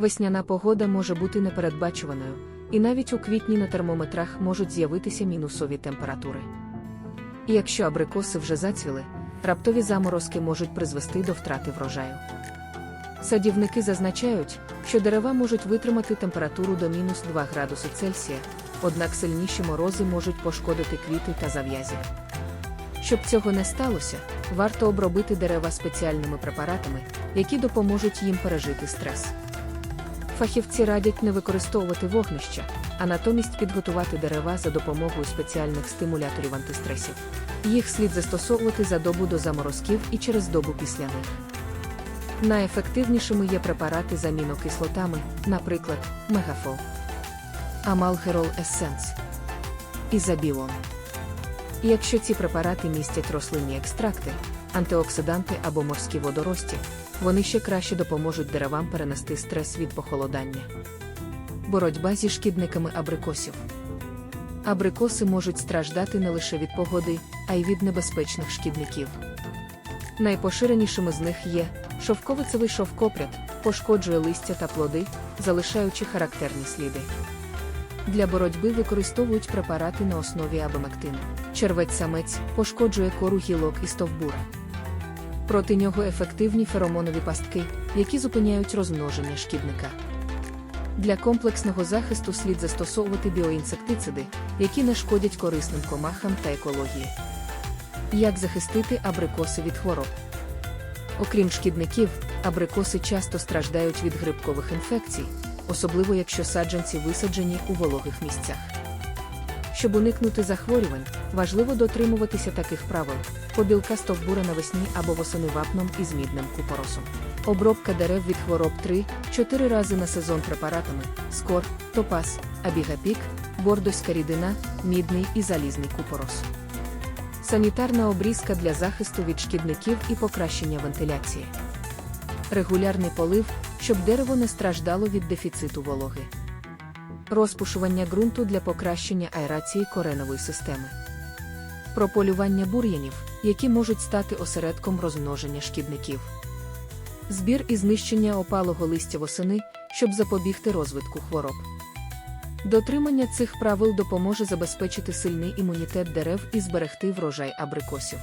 Весняна погода може бути непередбачуваною, і навіть у квітні на термометрах можуть з'явитися мінусові температури. І якщо абрикоси вже зацвіли, раптові заморозки можуть призвести до втрати врожаю. Садівники зазначають, що дерева можуть витримати температуру до мінус 2 градуси Цельсія, однак сильніші морози можуть пошкодити квіти та зав'язі. Щоб цього не сталося, варто обробити дерева спеціальними препаратами, які допоможуть їм пережити стрес. Фахівці радять не використовувати вогнища, а натомість підготувати дерева за допомогою спеціальних стимуляторів антистресів. Їх слід застосовувати за добу до заморозків і через добу після них. Найефективнішими є препарати з амінокислотами, наприклад, Мегафол, Амалгерол Ессенс, Ізабілон. І якщо ці препарати містять рослинні екстракти, антиоксиданти або морські водорості, вони ще краще допоможуть деревам перенести стрес від похолодання. Боротьба зі шкідниками абрикосів. Абрикоси можуть страждати не лише від погоди, а й від небезпечних шкідників. Найпоширенішими з них є шовковицевий шовкопряд, пошкоджує листя та плоди, залишаючи характерні сліди. Для боротьби використовують препарати на основі абемектину. Червець-самець пошкоджує кору гілок і стовбура. Проти нього ефективні феромонові пастки, які зупиняють розмноження шкідника. Для комплексного захисту слід застосовувати біоінсектициди, які не шкодять корисним комахам та екології. Як захистити абрикоси від хвороб? Окрім шкідників, абрикоси часто страждають від грибкових інфекцій, особливо якщо саджанці висаджені у вологих місцях. Щоб уникнути захворювань, важливо дотримуватися таких правил: побілка стовбура навесні або восени вапном із мідним купоросом. Обробка дерев від хвороб 3-4 рази на сезон препаратами: скор, топаз, абігапік, бордоська рідина, мідний і залізний купорос. Санітарна обрізка для захисту від шкідників і покращення вентиляції. Регулярний полив, щоб дерево не страждало від дефіциту вологи. Розпушування ґрунту для покращення аерації коренової системи. Прополювання бур'янів, які можуть стати осередком розмноження шкідників. Збір і знищення опалого листя восени, щоб запобігти розвитку хвороб. Дотримання цих правил допоможе забезпечити сильний імунітет дерев і зберегти врожай абрикосів.